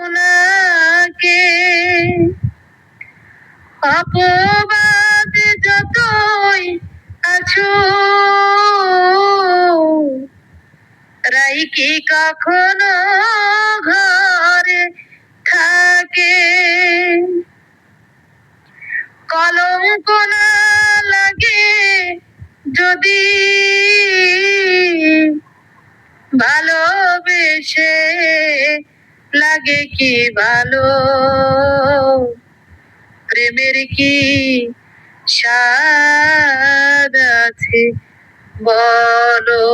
ওনাকে অপবাদ যতই আছো রাই কি কখনো ঘরে থাকে? কলঙ্ক না লাগে যদি ভালোবেসে লাগে কি ভালো? প্রেমের কি স্বাদ আছে বলো?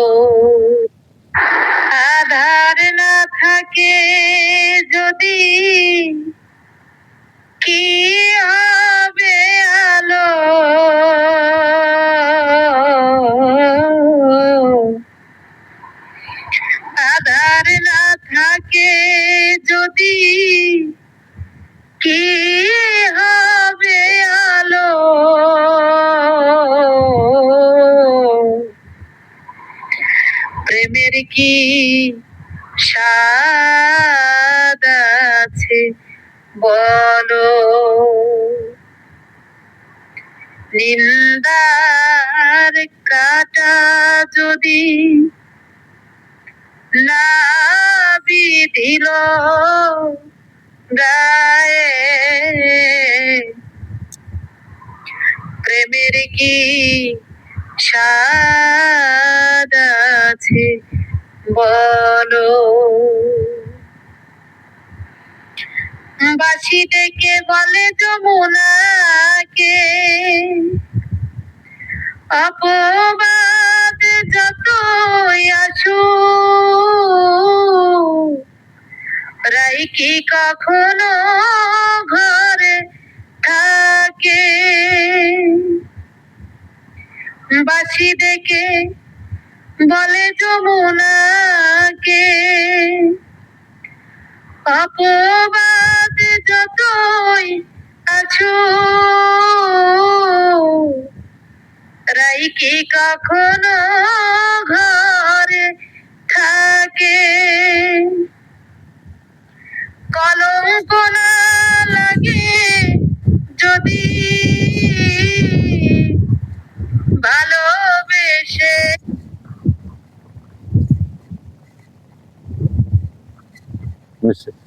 আধার না থাকে যদি কি হবে আলো? আধার না থাকে যদি কি হবে আলো? প্রেমের কি স্বাদ আছে বলো? নিন্দার কাটা যদি না বিধিল গায়ে। প্রেমের কি স্বাদ আছে বলো? বাসি ডেকে বলে যমুনাকে অপবাদ রাই কি কখনো ঘরে থাকে? বাসি দেখে বলে যমুনাকে। অপবাদ যতই আছো, রাই কি কখনো ঘরে করা লাগে যদি ভালোবেসে। নিশ্চয়